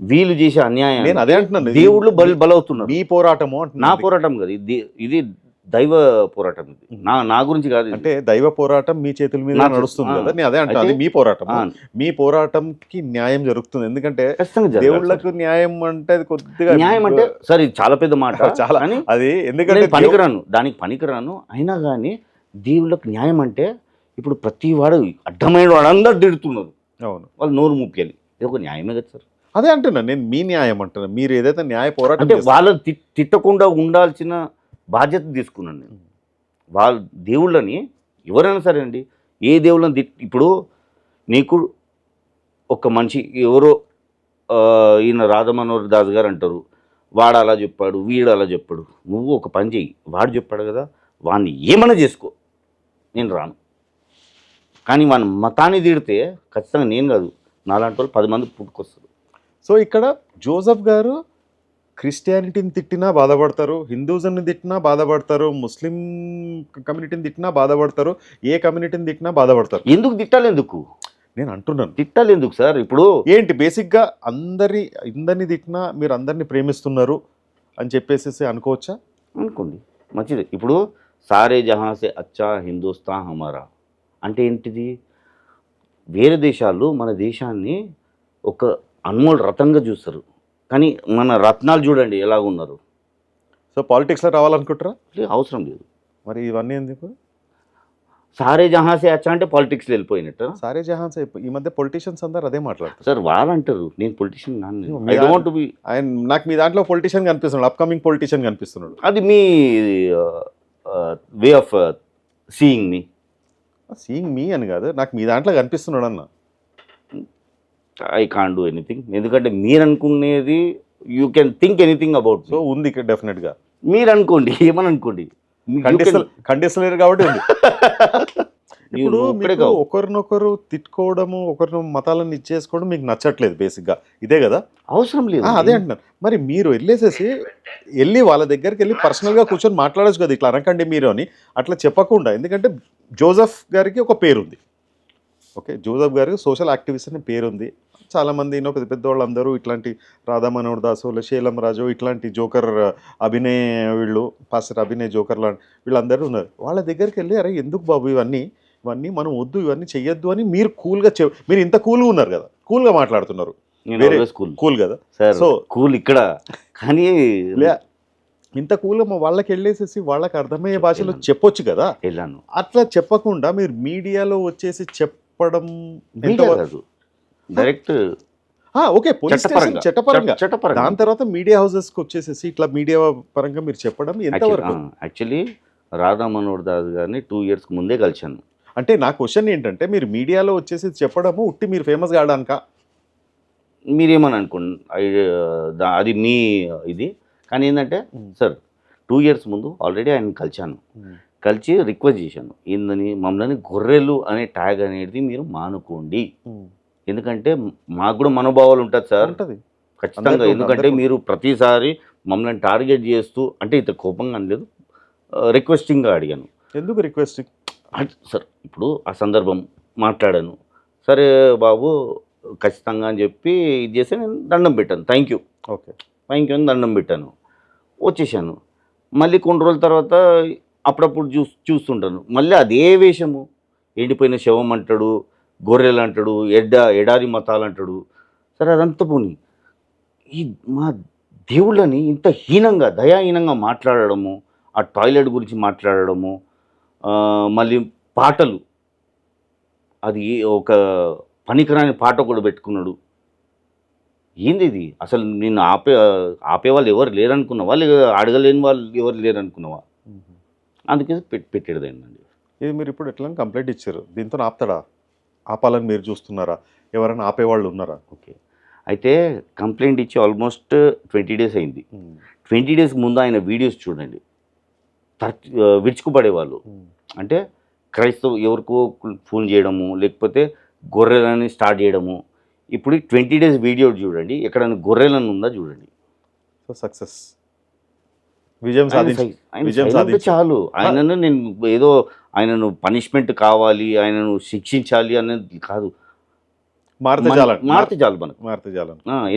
B: వీళ్ళు చేసే అన్యాయం
A: నేను అదే అంటున్నాను.
B: దేవుళ్ళు బలి బలవుతున్నారు.
A: మీ పోరాటము
B: నా పోరాటం కాదు. ఇది ఇది దైవ పోరాటం ఇది. నా నా గురించి కాదు.
A: అంటే దైవ పోరాటం మీ చేతుల మీద నడుస్తుంది. కదా? నేను అదే అంటే
B: అయితే-
A: అది మీ పోరాటం మీ పోరాటంకి న్యాయం జరుగుతుంది. ఎందుకంటే దేవుళ్ళకు న్యాయం అంటే అది కొద్దిగా.
B: న్యాయం అంటే సార్ ఇది చాలా పెద్ద మాట
A: చాలా.
B: కానీ
A: అది ఎందుకంటే
B: పనికిరాను. దానికి పనికిరాను. అయినా కానీ దేవుళ్ళకి న్యాయం అంటే ఇప్పుడు ప్రతి వాడు అడ్డమైన వాడు అందరు తిడుతున్నారు.
A: అవును.
B: వాళ్ళు నోరు ముప్పాలి ఇది ఒక న్యాయమే కదా సార్.
A: అదే అంటున్నా నేను మీ న్యాయం అంటున్నా. మీరు ఏదైతే న్యాయ పోరాటం
B: అంటే వాళ్ళని తిట్టకుండా ఉండాల్సిన బాధ్యత తీసుకున్నాను నేను. వాళ్ళ దేవుళ్ళని ఎవరైనా సరే అండి ఏ దేవుళ్ళని తిట్ ఇప్పుడు నీకు ఒక మనిషి ఎవరో ఈయన రాధమనోహర్ దాస్ గారు అంటారు వాడు అలా చెప్పాడు వీడు అలా చెప్పాడు. నువ్వు ఒక పని చెయ్యి వాడు చెప్పాడు కదా వాడిని ఏమైనా చేసుకో. నేను రాను. కానీ వాని మతాన్ని తిడితే ఖచ్చితంగా నేను కాదు. నాలాంటి వాళ్ళు పది మంది పుట్టుకొస్తారు.
A: సో ఇక్కడ జోసఫ్ గారు క్రిస్టియానిటీని తిట్టినా బాధపడతారు హిందూజంని తిట్టినా బాధపడతారు ముస్లిం కమ్యూనిటీని తిట్టినా బాధపడతారు ఏ కమ్యూనిటీని తిట్టినా బాధపడతారు.
B: ఎందుకు తిట్టాలి ఎందుకు?
A: నేను అంటున్నాను.
B: తిట్టాలి ఎందుకు సార్? ఇప్పుడు
A: ఏంటి బేసిక్గా అందరి అందరిని తిట్టినా మీరు అందరిని ప్రేమిస్తున్నారు అని చెప్పేసి అనుకోవచ్చా?
B: అనుకోండి. మంచిది. ఇప్పుడు సారే జహాసే అచ్చా హిందుస్థా హమారా. అంటే ఏంటిది? వేరే దేశాలు మన దేశాన్ని ఒక అన్మోల్ రతంగా చూస్తారు. కానీ మన రత్నాలు చూడండి ఎలా ఉన్నారు
A: సో పాలిటిక్స్లో రావాలనుకుంటారా?
B: అవసరం లేదు.
A: మరి ఇవన్నీ ఎందుకు?
B: సారే జహాసే అచ్చా అంటే పాలిటిక్స్లో వెళ్ళిపోయినట్టు.
A: సారే జహాన్ సార్ ఈ మధ్య పొలిటీషియన్స్ అందరు అదే మాట్లాడతారు.
B: సార్ వాళ్ళు అంటారు నేను పొలిటీషియన్ ఐ డోంట్ బి
A: ఆయన నాకు మీ దాంట్లో పొలిటీషియన్ కనిపిస్తున్నాడు అప్కమింగ్ పొలిటీషియన్ కనిపిస్తున్నాడు.
B: అది మీ వే ఆఫ్ సీయింగ్ మీ
A: సీయింగ్ మీ అని కాదు నాకు మీ దాంట్లో కనిపిస్తున్నాడు అన్న.
B: ఐ కాన్ డూ ఎనీథింగ్ ఎందుకంటే మీరు అనుకునేది you can think anything about
A: so ఉంది ఇక్కడ డెఫినెట్గా.
B: మీరు అనుకోండి ఏమని అనుకోండి
A: ఖండిస్తలేరు కాబట్టి ఉంది. ఇప్పుడు మీకు. ఒకరినొకరు తిట్టుకోవడము ఒకరిని మతాలను ఇచ్చేసుకోవడం మీకు నచ్చట్లేదు బేసిక్గా. ఇదే కదా?
B: అవసరం లేదు
A: అదే అంటున్నాను. మరి మీరు వెళ్ళేసేసి వెళ్ళి వాళ్ళ దగ్గరికి వెళ్ళి పర్సనల్గా కూర్చొని మాట్లాడచ్చు కదా ఇట్లా అనకండి మీరు అని. అట్లా చెప్పకుండా ఎందుకంటే జోసఫ్ గారికి ఒక పేరు ఉంది ఓకే? జోసఫ్ గారికి సోషల్ యాక్టివిస్ట్ అనే పేరు ఉంది చాలామంది ఎన్నో పెద్ద పెద్ద వాళ్ళందరూ ఇట్లాంటి రాధా మనోహర్ దాసు శీలం రాజు ఇట్లాంటి జోకర్ అభినయ్ వీళ్ళు పాస్టర్ అభినయ్ జోకర్ లాంటి వీళ్ళందరూ ఉన్నారు. వాళ్ళ దగ్గరికి వెళ్ళి అరే ఎందుకు బాబు ఇవన్నీ? ఇవన్నీ మనం వద్దు ఇవన్నీ చెయ్యొద్దు అని మీరు కూల్గా చె మీరు ఇంత కూల్గా ఉన్నారు కదా. కూల్గా మాట్లాడుతున్నారు. కూల్. కదా.
B: సార్
A: సో
B: కూల్ ఇక్కడ. కానీ
A: ఇంత కూల్గా మా వాళ్ళకి వెళ్ళేసేసి వాళ్ళకి అర్థమయ్యే భాషలో చెప్పొచ్చు కదా.
B: వెళ్ళాను.
A: అట్లా చెప్పకుండా మీరు మీడియాలో వచ్చేసి చెప్పడం
B: media
A: direct okay police station
B: చట్టపరంగా.
A: చట్టపరంగా. దాని తర్వాత మీడియా హౌసెస్కి వచ్చేసేసి ఇట్లా మీడియా పరంగా మీరు చెప్పడం ఎంతవరకు?
B: యాక్చువల్లీ రాధా మనోహర్ దాస్ గారిని టూ ఇయర్స్ ముందే కలిశాను.
A: అంటే నా క్వశ్చన్ ఏంటంటే మీరు మీడియాలో వచ్చేసి చెప్పడము ఉట్టి మీరు ఫేమస్ కావడానిక
B: మీరేమని అనుకోండి అది మీ ఇది. కానీ ఏంటంటే సార్ టూ ఇయర్స్ ముందు ఆల్రెడీ ఆయన కలిశాను. కలిసి రిక్వెస్ట్ చేశాను. ఏందని మమ్మల్ని గొర్రెలు అనే ట్యాగ్ అనేది మీరు మానుకోండి. ఎందుకంటే మాకు కూడా మనోభావాలు ఉంటుంది సార్.
A: ఉంటది.
B: ఖచ్చితంగా. ఎందుకంటే. మీరు ప్రతిసారి మమ్మల్ని టార్గెట్ చేస్తూ అంటే ఇంత కోపంగా అనలేదు రిక్వెస్టింగ్గా అడిగాను.
A: ఎందుకు రిక్వెస్ట్
B: అంటే సార్ ఇప్పుడు ఆ సందర్భం మాట్లాడాను. సరే బాబు ఖచ్చితంగా అని చెప్పి ఇది చేస్తే నేను దండం పెట్టాను. Thank you
A: okay.
B: Thank you అని దండం పెట్టాను. వచ్చేసాను. మళ్ళీ కొన్ని రోజుల తర్వాత అప్పుడప్పుడు చూ చూస్తుంటాను. మళ్ళీ అదే వేషము. ఎండిపోయిన శవం అంటాడు గొర్రెలు అంటాడు ఎడ్డ ఎడారి మతాలు అంటాడు. సరే అదంతా పోనీ. ఈ మా దేవుళ్ళని ఇంత హీనంగా దయాహీనంగా మాట్లాడడము ఆ టాయిలెట్ గురించి మాట్లాడడము మళ్ళీ పాటలు. అది ఒక పనికిరాని పాట కూడా పెట్టుకున్నాడు. ఏంది ఇది? అసలు నిన్ను ఆపే ఆపే వాళ్ళు ఎవరు లేరనుకున్నావా? లేక అడగలేని వాళ్ళు ఎవరు లేరనుకున్నావా? అందుకే పెట్ పెట్టేది ఏంటండి
A: ఇది మీరు ఇప్పుడు ఎట్లా కంప్లైంట్ ఇచ్చారు? దీంతో ఆపుతాడా? ఆపాలని మీరు చూస్తున్నారా? ఎవరైనా ఆపేవాళ్ళు ఉన్నారా?
B: ఓకే. అయితే కంప్లైంట్ ఇచ్చి ఆల్మోస్ట్ ట్వంటీ డేస్ అయింది. ట్వంటీ డేస్ ముందు ఆయన వీడియోస్ చూడండి. తర్- ఆ, విరుచుకుపడేవాళ్ళు. అంటే క్రైస్తవ ఎవరికో ఫోన్ చేయడము లేకపోతే గొర్రెలని స్టార్ట్ చేయడము. ఇప్పుడు ట్వంటీ డేస్ వీడియో చూడండి. ఎక్కడైనా గొర్రెలను ఉందా చూడండి.
A: So success. విజయం సాధించి.
B: చాలు. ఆయనను నేను ఏదో ఆయనను పనిష్మెంట్ కావాలి ఆయనను శిక్షించాలి అనేది కాదు.
A: మారితే చాలండి
B: మారితే చాలు మనకు.
A: మారితే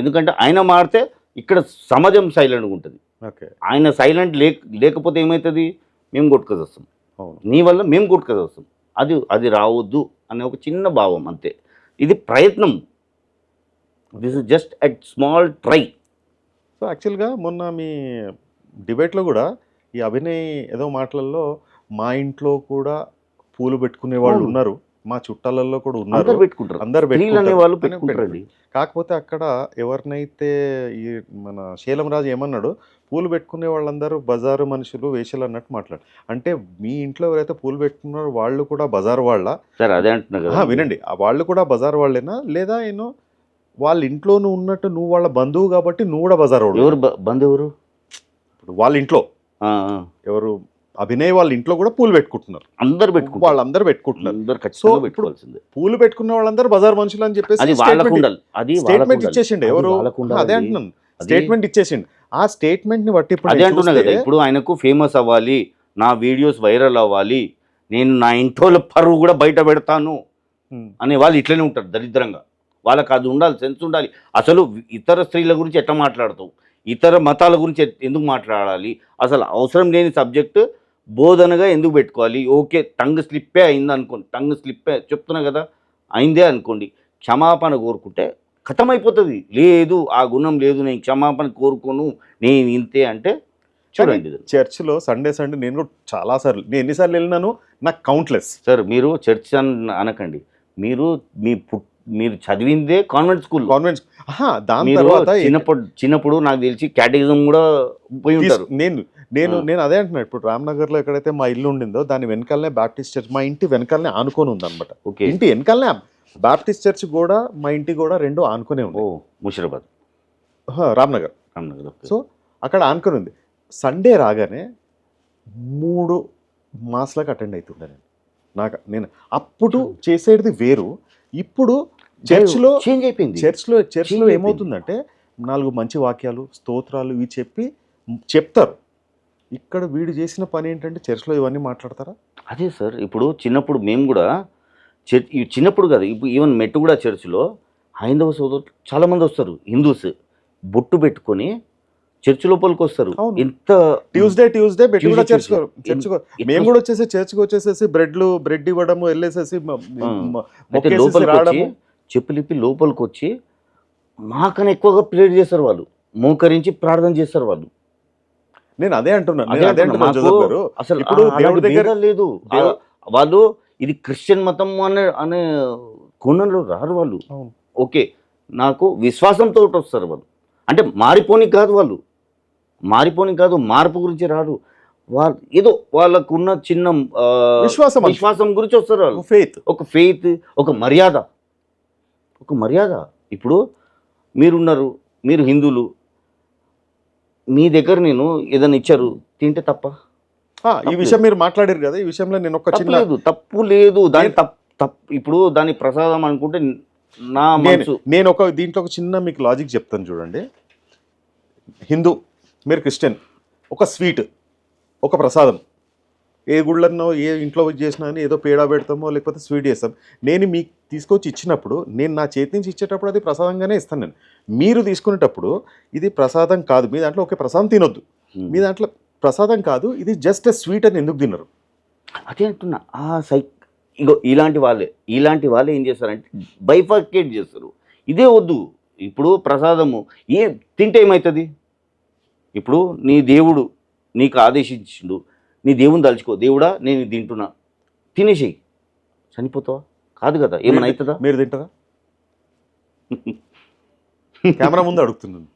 B: ఎందుకంటే ఆయన మారితే ఇక్కడ సమాజం సైలెంట్గా ఉంటుంది.
A: ఓకే.
B: ఆయన సైలెంట్ లేక లేకపోతే ఏమవుతుంది మేము కొట్టుకొని వస్తాం నీ వల్ల మేము కొట్టుకొని వస్తాం అది అది రావద్దు అనే ఒక చిన్న భావం అంతే. ఇది ప్రయత్నం. This is just a small try
A: so యాక్చువల్గా మొన్న మీ డిబేట్లో కూడా ఈ అభినయ్ ఏదో మాటలలో మా ఇంట్లో కూడా పూలు పెట్టుకునే వాళ్ళు. ఉన్నారు. మా చుట్టాలలో కూడా ఉన్నారు.
B: అందరు పెట్టుకుంటారు.
A: అందరు పెట్టుకుంటారు.
B: వాళ్ళు
A: అని
B: పెట్టుకుంటారండి
A: కాకపోతే అక్కడ ఎవరినైతే ఈ మన శీలం రాజు ఏమన్నాడు పూలు పెట్టుకునే వాళ్ళందరూ బజారు మనుషులు వేషలు అన్నట్టు మాట్లాడు. అంటే మీ ఇంట్లో ఎవరైతే పూలు పెట్టుకున్నారో వాళ్ళు కూడా బజారు వాళ్ళ?
B: సరే అదే అంటున్నా కదా.
A: ఆహా, వినండి. వాళ్ళు కూడా బజార్ వాళ్ళేనా? లేదా ఏనో వాళ్ళ ఇంట్లో నువ్వు ఉన్నట్టు నువ్వు వాళ్ళ బంధువు కాబట్టి నువ్వు కూడా బజార్ వాడు
B: ఎవరు బ- బంధు ఎవరు?
A: ఇప్పుడు వాళ్ళ ఇంట్లో. ఎవరు అభినయ్ వాళ్ళ ఇంట్లో కూడా పూలు పెట్టుకుంటున్నారు.
B: అందరు పెట్టుకుంటారు.
A: వాళ్ళందరూ పెట్టుకుంటున్నారు.
B: అందరు
A: సో
B: ఖచ్చితంగా పెట్టుకోవాల్సిందే.
A: పూలు పెట్టుకున్న వాళ్ళందరూ బజార్ మనుషులు అని చెప్పేసి
B: అది అది
A: స్టేట్మెంట్. ఇచ్చేసిండు. ఎవరు. అదే అంటున్నాను. స్టేట్మెంట్ ఇచ్చేసిండు. ఆ స్టేట్మెంట్ని బట్టి ఇప్పుడు
B: అదే
A: నేను
B: అంటున్నా కదా ఇప్పుడు ఆయనకు ఫేమస్ అవ్వాలి నా వీడియోస్ వైరల్ అవ్వాలి నేను నా ఇంట్లో పరువు కూడా బయట పెడతాను అనే వాళ్ళు ఇట్లనే ఉంటారు దరిద్రంగా. వాళ్ళకి అది ఉండాలి సెన్స్ ఉండాలి. అసలు ఇతర స్త్రీల గురించి ఎట్లా మాట్లాడతావు? ఇతర మతాల గురించి ఎందుకు మాట్లాడాలి? అసలు అవసరం లేని సబ్జెక్ట్ బోధనగా ఎందుకు పెట్టుకోవాలి? ఓకే టంగ్ స్లిప్పే అయింది అనుకోండి టంగ్ స్లిప్పే చెప్తున్నా కదా అయిందే అనుకోండి. క్షమాపణ కోరుకుంటే ఖతమైపోతుంది లేదు ఆ గుణం లేదు నేను క్షమాపణ కోరుకోను నేను ఇంతే అంటే చూడండి.
A: చర్చిలో సండే సండే నేను కూడా చాలా సార్లు నేను ఎన్నిసార్లు వెళ్ళినాను నాకు కౌంట్లెస్
B: సార్ మీరు చర్చ్ అన్ అనకండి. మీరు మీ పుట్ మీరు చదివిందే కాన్వెంట్ స్కూల్
A: కాన్వెంట్స్ దాని తర్వాత
B: చిన్నప్పుడు చిన్నప్పుడు నాకు తెలిసి క్యాటగిజం కూడా పోయి ఉంటారు.
A: నేను నేను. నేను అదే అంటున్నాను ఇప్పుడు రామ్నగర్లో ఎక్కడైతే మా ఇల్లు ఉండిందో దాని వెనకాలనే బాప్టిస్ట్ చర్చ్ మా ఇంటి వెనకాలనే ఆనుకొని ఉంది అనమాట
B: ఓకే.
A: ఇంటి వెనకాలనే బాప్టిస్ట్ చర్చ్ కూడా మా ఇంటి కూడా రెండు ఆనుకునే ఉంది.
B: ఓ ముషిరాబాద్.
A: రామ్నగర్.
B: రామ్నగర్.
A: సో అక్కడ ఆనుకొని ఉంది. సండే రాగానే మూడు మాస్లకు అటెండ్ అవుతుండే నేను. నాకు నేను అప్పుడు చేసేది వేరు ఇప్పుడు చర్చ్లో
B: చేంజ్ అయిపోయింది.
A: చర్చ్లో చర్చ్లో. ఏమవుతుందంటే నాలుగు మంచి వాక్యాలు స్తోత్రాలు ఇవి చెప్పి చెప్తారు. ఇక్కడ వీడు చేసిన పని ఏంటంటే చర్చ్లో ఇవన్నీ మాట్లాడతారా?
B: అదే సార్ ఇప్పుడు చిన్నప్పుడు మేము కూడా చర్చ్ చిన్నప్పుడు కాదు ఇప్పుడు ఈవెన్ మెట్టు కూడా చర్చిలో హైందవ సోదరులు చాలా మంది వస్తారు హిందూస్ బొట్టు పెట్టుకొని చర్చ్ లోపలికి వస్తారు. ఇంత
A: ట్యూస్డే ట్యూస్డే పెట్టి కూడా చర్చ్ మేము కూడా వచ్చేసి చర్చ్కి వచ్చేసేసి బ్రెడ్లు బ్రెడ్ ఇవ్వడము వెళ్ళేసేసి
B: లోపలికి వచ్చి చెప్పులిప్పి లోపలికి వచ్చి మాకన్నా ఎక్కువగా ప్రేర్ చేస్తారు వాళ్ళు. మోకరించి ప్రార్థన చేస్తారు వాళ్ళు.
A: నేను అదే అంటున్నాను
B: అసలు
A: ఇప్పుడు దేవుడి దగ్గర-
B: లేదు. వాళ్ళు ఇది క్రిస్టియన్ మతం అనే అనే కోణంలో రారు వాళ్ళు. ఓకే. నాకు విశ్వాసంతో వస్తారు వాళ్ళు. అంటే మారిపోని కాదు వాళ్ళు. మారిపోని కాదు మార్పు గురించి రాడు వాళ్ళు ఏదో వాళ్ళకున్న చిన్న
A: విశ్వాసం.
B: విశ్వాసం గురించి వస్తారు వాళ్ళు.
A: ఫెయిత్
B: ఒక ఫెయిత్ ఒక మర్యాద. ఒక మర్యాద. ఇప్పుడు మీరున్నారు మీరు హిందువులు. మీ దగ్గర నేను ఏదైనా ఇచ్చారు తింటే తప్ప?
A: ఈ విషయం మీరు మాట్లాడారు కదా ఈ విషయంలో నేను ఒక చిన్న
B: లేదు తప్పు లేదు. దాని తప్పు తప్పు ఇప్పుడు దాని ప్రసాదం అనుకుంటే నా
A: నేను ఒక దీంట్లో ఒక చిన్న మీకు లాజిక్ చెప్తాను చూడండి. హిందూ మీరు క్రిస్టియన్ ఒక స్వీట్ ఒక ప్రసాదం. ఏ గుళ్ళన్నో ఏ ఇంట్లో చేసినా అని ఏదో పేడా పెడతామో లేకపోతే స్వీట్ చేస్తాం. నేను మీకు తీసుకొచ్చి ఇచ్చినప్పుడు నేను నా చేతి నుంచి ఇచ్చేటప్పుడు అది ప్రసాదంగానే ఇస్తాను నేను. మీరు తీసుకునేటప్పుడు ఇది ప్రసాదం కాదు. మీ దాంట్లో ఒకే ప్రసాదం తినొద్దు. మీ దాంట్లో ప్రసాదం కాదు. ఇది జస్ట్ స్వీట్ అని ఎందుకు తినరు?
B: అదే అంటున్నా. ఆ సైక్ ఇగో ఇలాంటి వాళ్ళే ఇలాంటి వాళ్ళే ఏం చేస్తారంటే బైఫర్కేట్ చేస్తారు. ఇదే వద్దు. ఇప్పుడు ప్రసాదము ఏ తింటే ఏమవుతుంది ఇప్పుడు నీ దేవుడు నీకు ఆదేశించిండు నీ దేవుని తలుచుకో దేవుడా నేను తింటున్నా. తినేసేయి. చనిపోతావా? కాదు కదా ఏమైనా అవుతుందా
A: మీరు తింటారా? కెమెరా ముందు అడుగుతున్నాను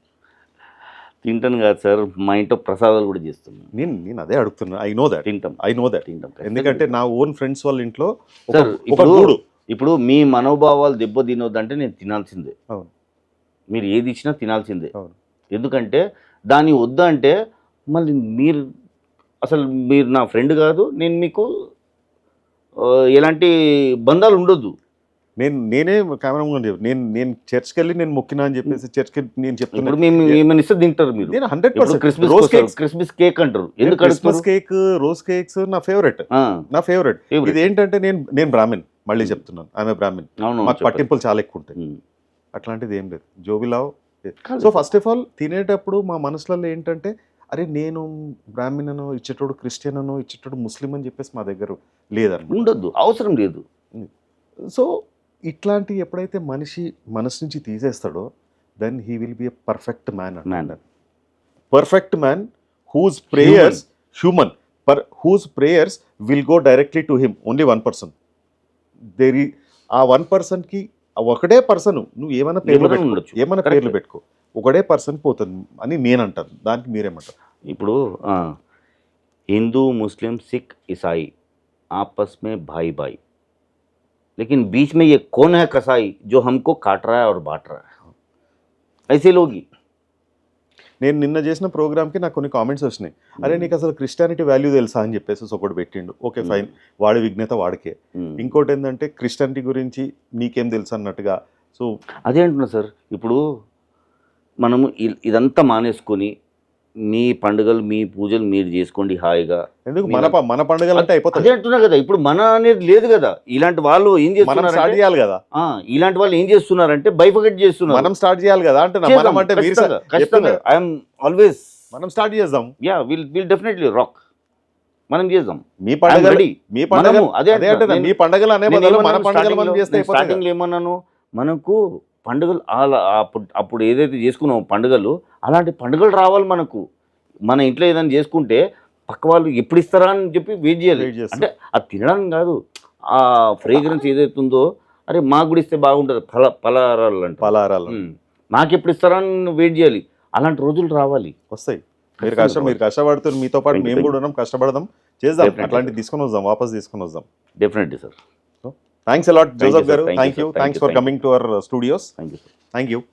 B: తింటాను కాదు సార్ మా ఇంట్లో ప్రసాదాలు కూడా చేస్తున్నాను
A: నేను నేను అదే అడుగుతున్నాను ఐ నో దట్
B: తింటాం.
A: ఐ నో దట్
B: తింటాం
A: ఎందుకంటే నా ఓన్ ఫ్రెండ్స్ వాళ్ళ ఇంట్లో
B: సార్ ఇప్పుడు ఇప్పుడు మీ మనోభావాలు దెబ్బ తినొద్దంటే నేను తినాల్సిందే.
A: అవును.
B: మీరు ఏది ఇచ్చినా తినాల్సిందే.
A: అవును.
B: ఎందుకంటే దాన్ని వద్దంటే మళ్ళీ మీరు అసలు మీరు నా ఫ్రెండ్ కాదు నేను మీకు ఎలాంటి బంధాలు ఉండొద్దు.
A: నేను నేనే కెమెరా ముందు చెప్పు. నేను నేను చర్చ్కి వెళ్ళి నేను మొక్కినా అని చెప్పేసి చర్చ్కి నేను చెప్తున్నాను
B: మేము ఏమైనా ఇస్తే తింటారు మీరు.
A: నేను
B: hundred
A: percent
B: Christmas
A: rose cakes
B: Christmas cake అంటారు. ఎందుకు
A: క్రిస్మస్ కేక్ రోజ్ కేక్స్ నా ఫేవరెట్ నా ఫేవరెట్. ఇది ఏంటంటే నేను నేను బ్రాహ్మిన్ మళ్ళీ చెప్తున్నాను. ఆమె బ్రాహ్మిన్ మాకు. పట్టింపులు చాలా ఎక్కువ ఉంటాయి.
B: ఉమ్.
A: అట్లాంటిది ఏం లేదు. జోబిలావ్. సో ఫస్ట్ ఆఫ్ ఆల్ తినేటప్పుడు మా మనసులలో ఏంటంటే అరే నేను బ్రాహ్మిన్ అనో ఇచ్చేటోడు క్రిస్టియన్ అనో ఇచ్చేటోడు ముస్లిం అని చెప్పేసి మా దగ్గర లేదన్నమాట
B: ఉండొద్దు. అవసరం లేదు.
A: సో ఇట్లాంటి ఎప్పుడైతే మనిషి మనసు నుంచి తీసేస్తాడో then he will be a perfect man
B: Man.
A: Perfect man whose prayers human per whose prayers will go directly to him only one person there ఆ వన్ పర్సన్కి ఒకటే పర్సన్ నువ్వు ఏమైనా పేర్లు
B: ఎవరైనా
A: పెట్టుకో
B: ఉండొచ్చు.
A: ఏమైనా
B: Correct.
A: పేర్లు పెట్టుకో ఒకటే పర్సన్ పోతుంది అని నేను అంటాను దానికి మీరేమంటారు
B: ఇప్పుడు ఆ, हिंदू मुस्लिम सिख ईसाई आपस में भाई भाई लेकिन बीच में ये कौन है कसाई जो हमको काट रहा है और बांट रहा है ऐसे लोग ही
A: నేను నిన్న చేసిన ప్రోగ్రామ్కి నాకు కొన్ని కామెంట్స్ వచ్చినాయి. అరే నీకు అసలు క్రిస్టియానిటీ వాల్యూ తెలుసా అని చెప్పేసి ఒకటి పెట్టిండు. Okay fine. వాడి విఘ్నత వాడికే. ఇంకోటి ఏంటంటే క్రిస్టియానిటీ గురించి నీకేం తెలుసు అన్నట్టుగా. సో
B: అదే అంటున్నా సార్. ఇప్పుడు మనము ఇదంతా మానేసుకొని మీ పండుగలు మీ పూజలు మీరు చేసుకోండి హాయిగా.
A: ఎందుకు? మన మన పండుగలు అంటే అయిపోతుంది.
B: అంటున్నా కదా ఇప్పుడు మన అనేది లేదు కదా. ఇలాంటి వాళ్ళు ఏం
A: మనం స్టార్ట్
B: చేస్తున్నారు
A: చేయాలి కదా.
B: ఇలాంటి వాళ్ళు ఏం చేస్తున్నారంటే బైఫకెట్ చేస్తున్నారు.
A: మనం స్టార్ట్ చేయాలి కదా
B: చేద్దాం,
A: మనం అంటే
B: ఖచ్చితంగా, ఐఎమ్ ఆల్వేస్
A: మనం స్టార్ట్ చేద్దాం.
B: Yeah will will definitely rock మనం చేద్దాం.
A: మీ
B: ready.
A: మీ
B: మనము, అదే
A: అంటే మీ పండుగలు అనే బదులు మన పండుగలు మనం చేస్తే.
B: స్టార్టింగ్ ఏమన్నాను? మనకు పండుగలు అప్పుడు అప్పుడు ఏదైతే చేసుకున్నామో పండుగలు అలాంటి పండుగలు రావాలి మనకు. మన ఇంట్లో ఏదైనా చేసుకుంటే పక్క వాళ్ళు ఎప్పుడు ఇస్తారా అని చెప్పి వెయిట్ చేయాలి. అంటే అది తినడానికి కాదు. ఆ ఫ్రేగ్రెన్స్ ఏదైతే ఉందో అరే మాకు కూడా ఇస్తే బాగుంటుంది. ఫల ఫలారాలు అంటే
A: పలారాలు
B: నాకు ఎప్పుడు ఇస్తారా అని వెయిట్ చేయాలి. అలాంటి రోజులు రావాలి.
A: వస్తాయి. మీరు కష్టం మీరు కష్టపడుతున్నారు. మీతో పాటు మేము కూడా ఉన్నాం. కష్టపడదాం. చేద్దాం. అట్లాంటివి తీసుకొని వద్దాం. వాపస్ తీసుకొని వద్దాం. Definitely sir
B: thanks
A: a lot
B: Joseph.
A: గారు.
B: Thank. You thanks
A: for
B: coming
A: to
B: our
A: studios
B: thank you
A: thank you